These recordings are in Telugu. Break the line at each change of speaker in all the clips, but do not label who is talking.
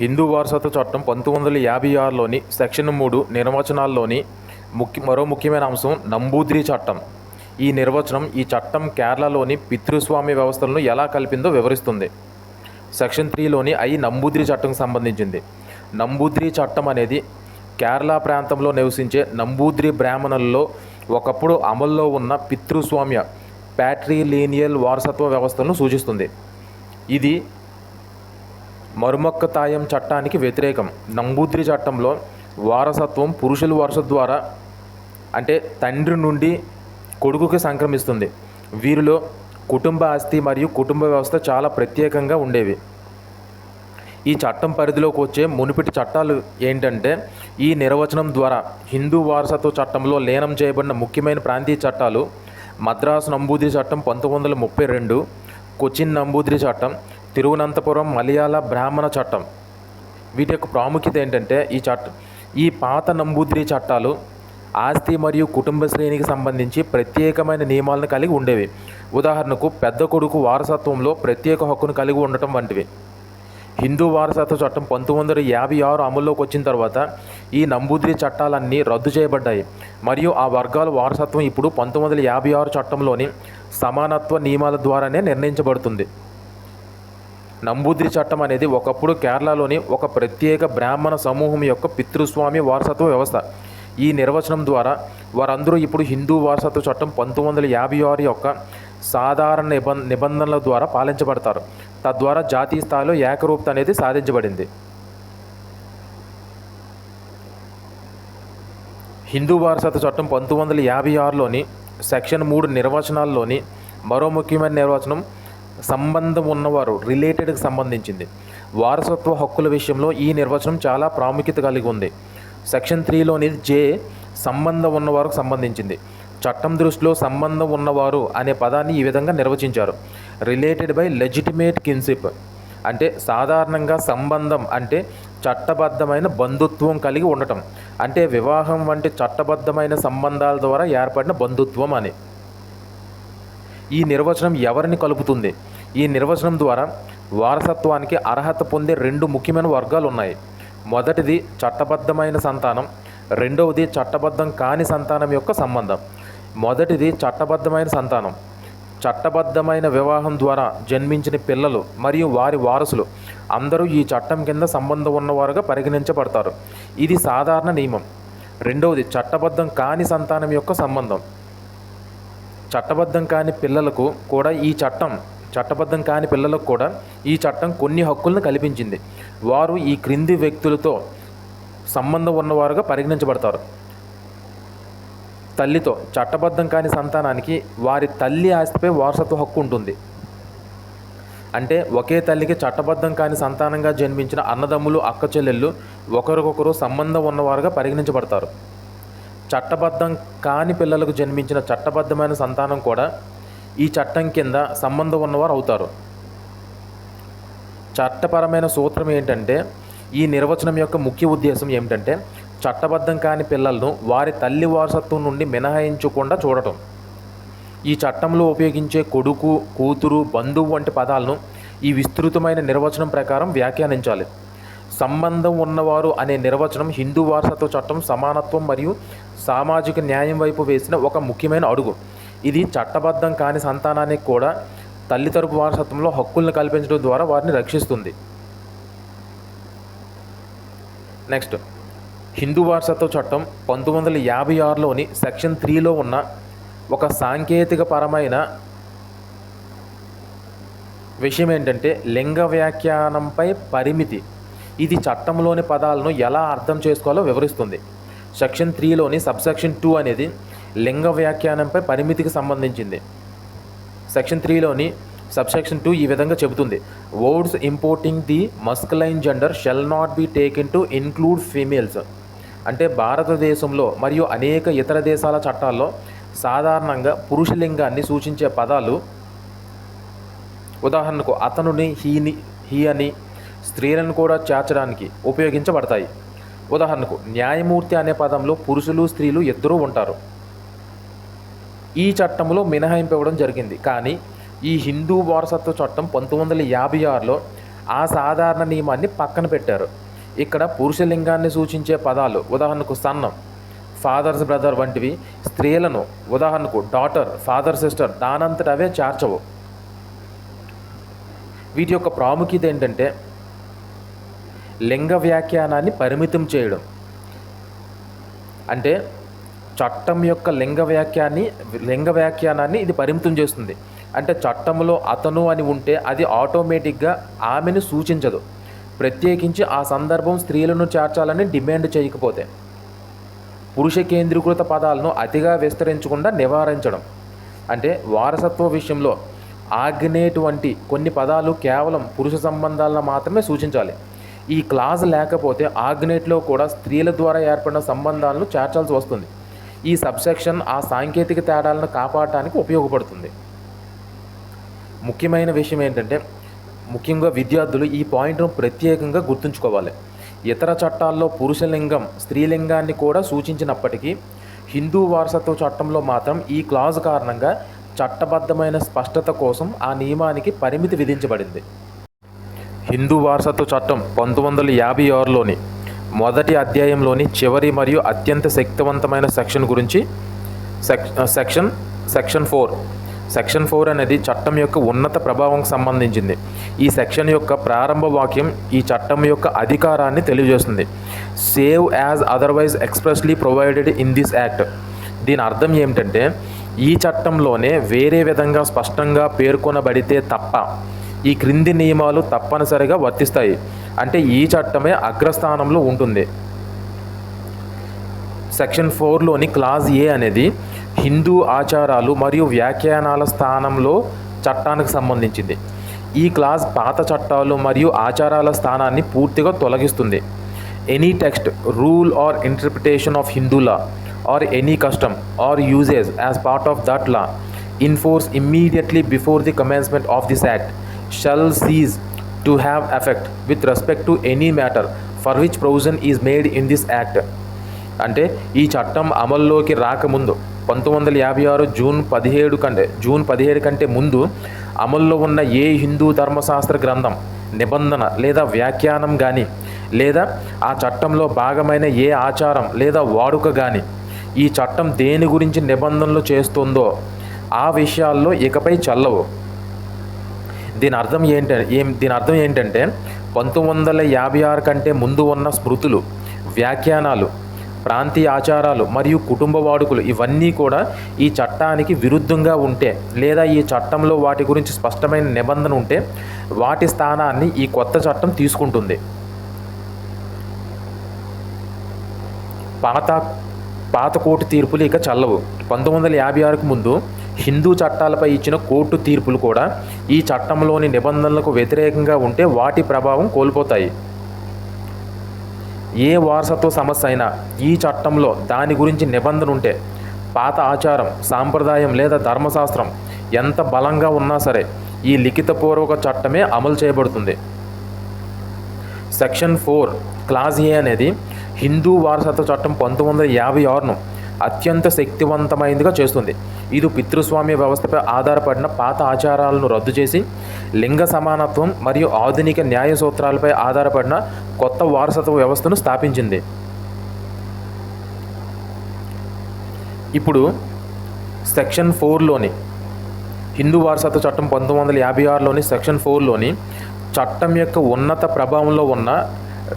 హిందూ వారసత్వ చట్టం పంతొమ్మిది వందల యాభై ఆరులోని సెక్షన్ మూడు నిర్వచనాల్లోని ముఖ్య మరో ముఖ్యమైన అంశం నంబూద్రి చట్టం. ఈ నిర్వచనం ఈ చట్టం కేరళలోని పితృస్వామ్య వ్యవస్థలను ఎలా కలిపిందో వివరిస్తుంది. సెక్షన్ త్రీలోని ఐ నంబూద్రి చట్టం సంబంధించింది. నంబూద్రి చట్టం అనేది కేరళ ప్రాంతంలో నివసించే నంబూద్రి బ్రాహ్మణుల్లో ఒకప్పుడు అమల్లో ఉన్న పితృస్వామ్య ప్యాట్రీలీనియల్ వారసత్వ వ్యవస్థలను సూచిస్తుంది. ఇది మరుమక్కతాయం చట్టానికి వ్యతిరేకం. నంబూద్రి చట్టంలో వారసత్వం పురుషుల వరుస ద్వారా అంటే తండ్రి నుండి కొడుకుకి సంక్రమిస్తుంది. వీరిలో కుటుంబ ఆస్తి మరియు కుటుంబ వ్యవస్థ చాలా ప్రత్యేకంగా ఉండేవి. ఈ చట్టం పరిధిలోకి వచ్చే మునుపటి చట్టాలు ఏంటంటే ఈ నిర్వచనం ద్వారా హిందూ వారసత్వ చట్టంలో లీనం చేయబడిన ముఖ్యమైన ప్రాంతీయ చట్టాలు మద్రాసు నంబూద్రి చట్టం పంతొమ్మిది వందల ముప్పై రెండు కొచ్చిన్ నంబూద్రి చట్టం తిరువనంతపురం మలయాళ బ్రాహ్మణ చట్టం. వీటి యొక్క ప్రాముఖ్యత ఏంటంటే ఈ చట్టం ఈ పాత నంబూద్రి చట్టాలు ఆస్తి మరియు కుటుంబ శ్రేణికి సంబంధించి ప్రత్యేకమైన నియమాలను కలిగి ఉండేవి. ఉదాహరణకు పెద్ద కొడుకు వారసత్వంలో ప్రత్యేక హక్కును కలిగి ఉండటం వంటివి. హిందూ వారసత్వ చట్టం పంతొమ్మిది వందల యాభై ఆరు అమల్లోకి వచ్చిన తర్వాత ఈ నంబూద్రి చట్టాలన్నీ రద్దు చేయబడ్డాయి. మరియు ఆ వర్గాల వారసత్వం ఇప్పుడు పంతొమ్మిది వందల యాభై ఆరు చట్టంలోని సమానత్వ నియమాల ద్వారానే నిర్ణయించబడుతుంది. నంబూద్రి చట్టం అనేది ఒకప్పుడు కేరళలోని ఒక ప్రత్యేక బ్రాహ్మణ సమూహం యొక్క పితృస్వామి వారసత్వ వ్యవస్థ. ఈ నిర్వచనం ద్వారా వారందరూ ఇప్పుడు హిందూ వారసత్వ చట్టం పంతొమ్మిది వందల యాభై ఆరు యొక్క సాధారణ నిబం నిబంధనల ద్వారా పాలించబడతారు. తద్వారా జాతీయ స్థాయిలో ఏకరూపత అనేది సాధించబడింది. హిందూ వారసత్వ చట్టం పంతొమ్మిది వందల యాభై ఆరులోని సెక్షన్ మూడు నిర్వచనాల్లోని మరో ముఖ్యమైన నిర్వచనం సంబంధం ఉన్నవారు రిలేటెడ్కి సంబంధించింది. వారసత్వ హక్కుల విషయంలో ఈ నిర్వచనం చాలా ప్రాముఖ్యత కలిగి ఉంది. సెక్షన్ త్రీలోని జే సంబంధం ఉన్నవారికి సంబంధించింది. చట్టం దృష్టిలో సంబంధం ఉన్నవారు అనే పదాన్ని ఈ విధంగా నిర్వచించారు. రిలేటెడ్ బై లెజిటిమేట్ కిన్సిప్ అంటే సాధారణంగా సంబంధం అంటే చట్టబద్ధమైన బంధుత్వం కలిగి ఉండటం. అంటే వివాహం వంటి చట్టబద్ధమైన సంబంధాల ద్వారా ఏర్పడిన బంధుత్వం అని. ఈ నిర్వచనం ఎవరిని కలుపుతుంది? ఈ నిర్వచనం ద్వారా వారసత్వానికి అర్హత పొందే రెండు ముఖ్యమైన వర్గాలు ఉన్నాయి. మొదటిది చట్టబద్ధమైన సంతానం రెండవది చట్టబద్ధం కాని సంతానం యొక్క సంబంధం. మొదటిది చట్టబద్ధమైన సంతానం. చట్టబద్ధమైన వివాహం ద్వారా జన్మించిన పిల్లలు మరియు వారి వారసులు అందరూ ఈ చట్టం కింద సంబంధం ఉన్నవారుగా పరిగణించబడతారు. ఇది సాధారణ నియమం. రెండవది చట్టబద్ధం కాని సంతానం యొక్క సంబంధం. చట్టబద్ధం కాని పిల్లలకు కూడా ఈ చట్టం చట్టబద్ధం కాని పిల్లలకు కూడా ఈ చట్టం కొన్ని హక్కులను కల్పించింది. వారు ఈ క్రింది వ్యక్తులతో సంబంధం ఉన్నవారుగా పరిగణించబడతారు. తల్లితో చట్టబద్ధం కాని సంతానానికి వారి తల్లి ఆస్తిపై వారసత్వ హక్కు ఉంటుంది. అంటే ఒకే తల్లికి చట్టబద్ధం కాని సంతానంగా జన్మించిన అన్నదమ్ములు అక్క చెల్లెళ్ళు ఒకరికొకరు సంబంధం ఉన్నవారుగా పరిగణించబడతారు. చట్టబద్ధం కాని పిల్లలకు జన్మించిన చట్టబద్ధమైన సంతానం కూడా ఈ చట్టం కింద సంబంధం ఉన్నవారు అవుతారు. చట్టపరమైన సూత్రం ఏంటంటే ఈ నిర్వచనం యొక్క ముఖ్య ఉద్దేశం ఏమిటంటే చట్టబద్ధం కాని పిల్లలను వారి తల్లి వారసత్వం నుండి మినహాయించకుండా చూడటం. ఈ చట్టంలో ఉపయోగించే కొడుకు కూతురు బంధువు వంటి పదాలను ఈ విస్తృతమైన నిర్వచనం ప్రకారం వ్యాఖ్యానించాలి. సంబంధం ఉన్నవారు అనే నిర్వచనం హిందూ వారసత్వ చట్టం సమానత్వం మరియు సామాజిక న్యాయం వైపు వేసిన ఒక ముఖ్యమైన అడుగు. ఇది చట్టబద్ధం కాని సంతానానికి కూడా తల్లి తరపు వారసత్వంలో హక్కులను కల్పించడం ద్వారా వారిని రక్షిస్తుంది. నెక్స్ట్. హిందూ వారసత్వ చట్టం పంతొమ్మిది వందల యాభై ఆరులోని సెక్షన్ త్రీలో ఉన్న ఒక సాంకేతిక పరమైన విషయం ఏంటంటే లింగ వ్యాఖ్యానంపై పరిమితి. ఇది చట్టంలోని పదాలను ఎలా అర్థం చేసుకోవాలో వివరిస్తుంది. సెక్షన్ త్రీలోని సబ్సెక్షన్ టూ అనేది లింగ వ్యాఖ్యానంపై పరిమితికి సంబంధించింది. సెక్షన్ త్రీలోని సబ్సెక్షన్ టూ ఈ విధంగా చెబుతుంది. Words importing the masculine gender shall not be taken to include females అంటే భారతదేశంలో మరియు అనేక ఇతర దేశాల చట్టాల్లో సాధారణంగా పురుష లింగాన్ని సూచించే పదాలు ఉదాహరణకు అతనుని హీని హీ అని స్త్రీలను కూడా చేర్చడానికి ఉపయోగించబడతాయి. ఉదాహరణకు న్యాయమూర్తి అనే పదంలో పురుషులు స్త్రీలు ఇద్దరూ ఉంటారు. ఈ చట్టంలో మినహాయింపు ఇవ్వడం జరిగింది. కానీ ఈ హిందూ వారసత్వ చట్టం పంతొమ్మిది వందల యాభై ఆరులో ఆ సాధారణ నియమాన్ని పక్కన పెట్టారు. ఇక్కడ పురుషలింగాన్ని సూచించే పదాలు ఉదాహరణకు సన్నం ఫాదర్స్ బ్రదర్ వంటివి స్త్రీలను ఉదాహరణకు డాటర్ ఫాదర్ సిస్టర్ దానంతట అవే చేర్చవు. వీటి యొక్క ప్రాముఖ్యత ఏంటంటే లింగ వ్యాఖ్యానాన్ని పరిమితం చేయడం. అంటే చట్టం యొక్క లింగ వ్యాఖ్యాన్ని లింగ వ్యాఖ్యానాన్ని ఇది పరిమితం చేస్తుంది. అంటే చట్టంలో అతను అని ఉంటే అది ఆటోమేటిక్గా ఆమెను సూచించదు. ప్రత్యేకించి ఆ సందర్భం స్త్రీలను చేర్చాలని డిమాండ్ చేయకపోతే. పురుష కేంద్రీకృత పదాలను అతిగా విస్తరించకుండా నివారించడం. అంటే వారసత్వ విషయంలో ఆగ్నేటువంటి కొన్ని పదాలు కేవలం పురుష సంబంధాలను మాత్రమే సూచించాలి. ఈ క్లాజ్ లేకపోతే ఆగ్నేట్లో కూడా స్త్రీల ద్వారా ఏర్పడిన సంబంధాలను చేర్చాల్సి వస్తుంది. ఈ సబ్సెక్షన్ ఆ సాంకేతిక తేడాలను కాపాడటానికి ఉపయోగపడుతుంది. ముఖ్యమైన విషయం ఏంటంటే ముఖ్యంగా విద్యార్థులు ఈ పాయింట్ను ప్రత్యేకంగా గుర్తుంచుకోవాలి. ఇతర చట్టాల్లో పురుషలింగం స్త్రీలింగాన్ని కూడా సూచించినప్పటికీ హిందూ వారసత్వ చట్టంలో మాత్రం ఈ క్లాజ్ కారణంగా చట్టబద్ధమైన స్పష్టత కోసం ఆ నియమానికి పరిమితి విధించబడింది. హిందూ వారసత్వ చట్టం పంతొమ్మిది వందల యాభై ఆరులోని మొదటి అధ్యాయంలోని చివరి మరియు అత్యంత శక్తివంతమైన సెక్షన్ గురించి section section four. Section four అనేది చట్టం యొక్క ఉన్నత ప్రభావం సంబంధించింది. ఈ సెక్షన్ యొక్క ప్రారంభ వాక్యం ఈ చట్టం యొక్క అధికారాన్ని తెలియజేస్తుంది. Save as otherwise expressly provided in this act. దీని అర్థం ఏమిటంటే ఈ చట్టంలోనే వేరే విధంగా స్పష్టంగా పేర్కొనబడితే తప్ప ఈ క్రింది నియమాలు తప్పనిసరిగా వర్తిస్తాయి. అంటే ఈ చట్టమే అగ్రస్థానంలో ఉంటుంది. సెక్షన్ ఫోర్లోని క్లాజ్ ఏ అనేది హిందూ ఆచారాలు మరియు వ్యాఖ్యానాల స్థానంలో చట్టానికి సంబంధించింది. ఈ క్లాజ్ పాత చట్టాలు మరియు ఆచారాల స్థానాన్ని పూర్తిగా తొలగిస్తుంది. Any text rule or interpretation of Hindu law or any custom or usages as part of that law in force immediately before the commencement of this act shall cease to have effect with respect to any matter for which provision is made in this act అంటే ఈ చట్టం అమల్లోకి రాకముందు పంతొమ్మిది వందల యాభై ఆరు జూన్ పదిహేడు కంటే జూన్ పదిహేడు కంటే ముందు అమల్లో ఉన్న ఏ హిందూ ధర్మశాస్త్ర గ్రంథం నిబంధన లేదా వ్యాఖ్యానం కానీ లేదా ఆ చట్టంలో భాగమైన ఏ ఆచారం లేదా వాడుక కానీ ఈ చట్టం దేని గురించి నిబంధనలు చేస్తుందో ఆ విషయాల్లో ఇకపై చల్లవు. దీని అర్థం ఏంటంటే ఏం దీని అర్థం ఏంటంటే పంతొమ్మిది వందల యాభై ఆరు కంటే ముందు ఉన్న స్మృతులు వ్యాఖ్యానాలు ప్రాంతీయ ఆచారాలు మరియు కుటుంబ వాడుకలు ఇవన్నీ కూడా ఈ చట్టానికి విరుద్ధంగా ఉంటే లేదా ఈ చట్టంలో వాటి గురించి స్పష్టమైన నిబంధన ఉంటే వాటి స్థానాన్ని ఈ కొత్త చట్టం తీసుకుంటుంది. పాత పాత కోర్టు తీర్పులు ఇక చల్లవు. పంతొమ్మిది వందల యాభై ఆరుకు ముందు హిందూ చట్టాలపై ఇచ్చిన కోర్టు తీర్పులు కూడా ఈ చట్టంలోని నిబంధనలకు వ్యతిరేకంగా ఉంటే వాటి ప్రభావం కోల్పోతాయి. ఏ వారసత్వ సమస్య అయినా ఈ చట్టంలో దాని గురించి నిబంధన ఉంటే పాత ఆచారం సాంప్రదాయం లేదా ధర్మశాస్త్రం ఎంత బలంగా ఉన్నా సరే ఈ లిఖితపూర్వక చట్టమే అమలు చేయబడుతుంది. సెక్షన్ ఫోర్ క్లాజ్ ఏ అనేది హిందూ వారసత్వ చట్టం పంతొమ్మిది వందల యాభై ఆరును అత్యంత శక్తివంతమైనదిగా చేస్తుంది. ఇది పితృస్వామ్య వ్యవస్థపై ఆధారపడిన పాత ఆచారాలను రద్దు చేసి లింగ సమానత్వం మరియు ఆధునిక న్యాయ సూత్రాలపై ఆధారపడిన కొత్త వారసత్వ వ్యవస్థను స్థాపించింది. ఇప్పుడు సెక్షన్ ఫోర్లోని హిందూ వారసత్వ చట్టం పంతొమ్మిది వందల యాభై ఆరులోని సెక్షన్ ఫోర్లోని చట్టం యొక్క ఉన్నత ప్రభావంలో ఉన్న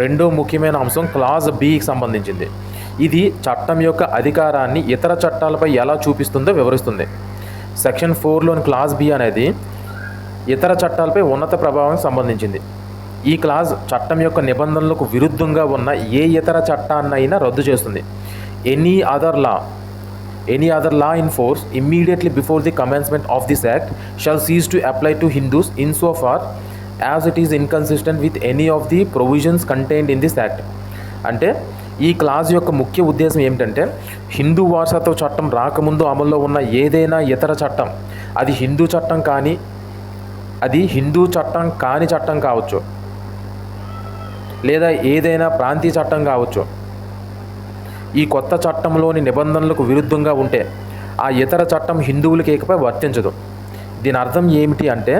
రెండో ముఖ్యమైన అంశం క్లాజ్ బికి సంబంధించింది. ఇది చట్టం యొక్క అధికారాన్ని ఇతర చట్టాలపై ఎలా చూపిస్తుందో వివరిస్తుంది. సెక్షన్ ఫోర్లోని క్లాస్ బి అనేది ఇతర చట్టాలపై ఉన్నత ప్రభావం సంబంధించింది. ఈ క్లాజ్ చట్టం యొక్క నిబంధనలకు విరుద్ధంగా ఉన్న ఏ ఇతర చట్టాన్నైనా రద్దు చేస్తుంది. Any other law any other law in force immediately before the commencement of this act shall cease to apply to Hindus in so far as it is inconsistent with any of the provisions contained in this act అంటే ఈ క్లాజ్ యొక్క ముఖ్య ఉద్దేశం ఏమిటంటే హిందూ వారసత్వ చట్టం రాకముందు అమల్లో ఉన్న ఏదైనా ఇతర చట్టం అది హిందూ చట్టం కానీ అది హిందూ చట్టం కాని చట్టం కావచ్చు. లేదా ఏదైనా ప్రాంతీయ చట్టం కావచ్చు. ఈ కొత్త చట్టంలోని నిబంధనలకు విరుద్ధంగా ఉంటే ఆ ఇతర చట్టం హిందువులకేకపై వర్తించదు. దీని అర్థం ఏమిటి అంటే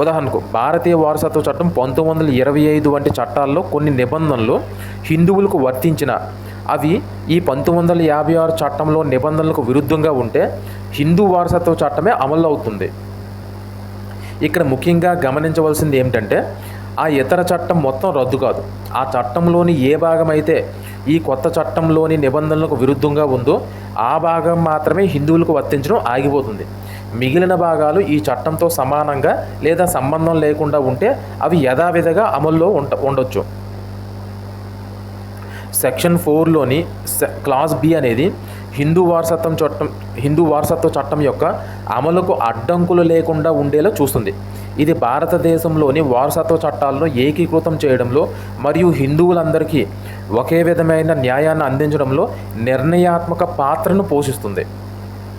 ఉదాహరణకు భారతీయ వారసత్వ చట్టం పంతొమ్మిది వందల ఇరవై ఐదు వంటి చట్టాల్లో కొన్ని నిబంధనలు హిందువులకు వర్తించిన. అవి ఈ పంతొమ్మిది వందల యాభై ఆరు చట్టంలో నిబంధనలకు విరుద్ధంగా ఉంటే హిందూ వారసత్వ చట్టమే అమలు అవుతుంది ఇక్కడ ముఖ్యంగా గమనించవలసింది ఏమిటంటే ఆ ఇతర చట్టం మొత్తం రద్దు కాదు. ఆ చట్టంలోని ఏ భాగం అయితే ఈ కొత్త చట్టంలోని నిబంధనలకు విరుద్ధంగా ఉందో ఆ భాగం మాత్రమే హిందువులకు వర్తించడం ఆగిపోతుంది. మిగిలిన భాగాలు ఈ చట్టంతో సమానంగా లేదా సంబంధం లేకుండా ఉంటే అవి యథావిధిగా అమల్లో ఉంట ఉండొచ్చు. సెక్షన్ ఫోర్లోని క్లాస్ బి అనేది హిందూ వారసత్వం చట్టం హిందూ వారసత్వ చట్టం యొక్క అమలుకు అడ్డంకులు లేకుండా ఉండేలా చూస్తుంది. ఇది భారతదేశంలోని వారసత్వ చట్టాలను ఏకీకృతం చేయడంలో మరియు హిందువులందరికీ ఒకే విధమైన న్యాయాన్ని అందించడంలో నిర్ణయాత్మక పాత్రను పోషిస్తుంది.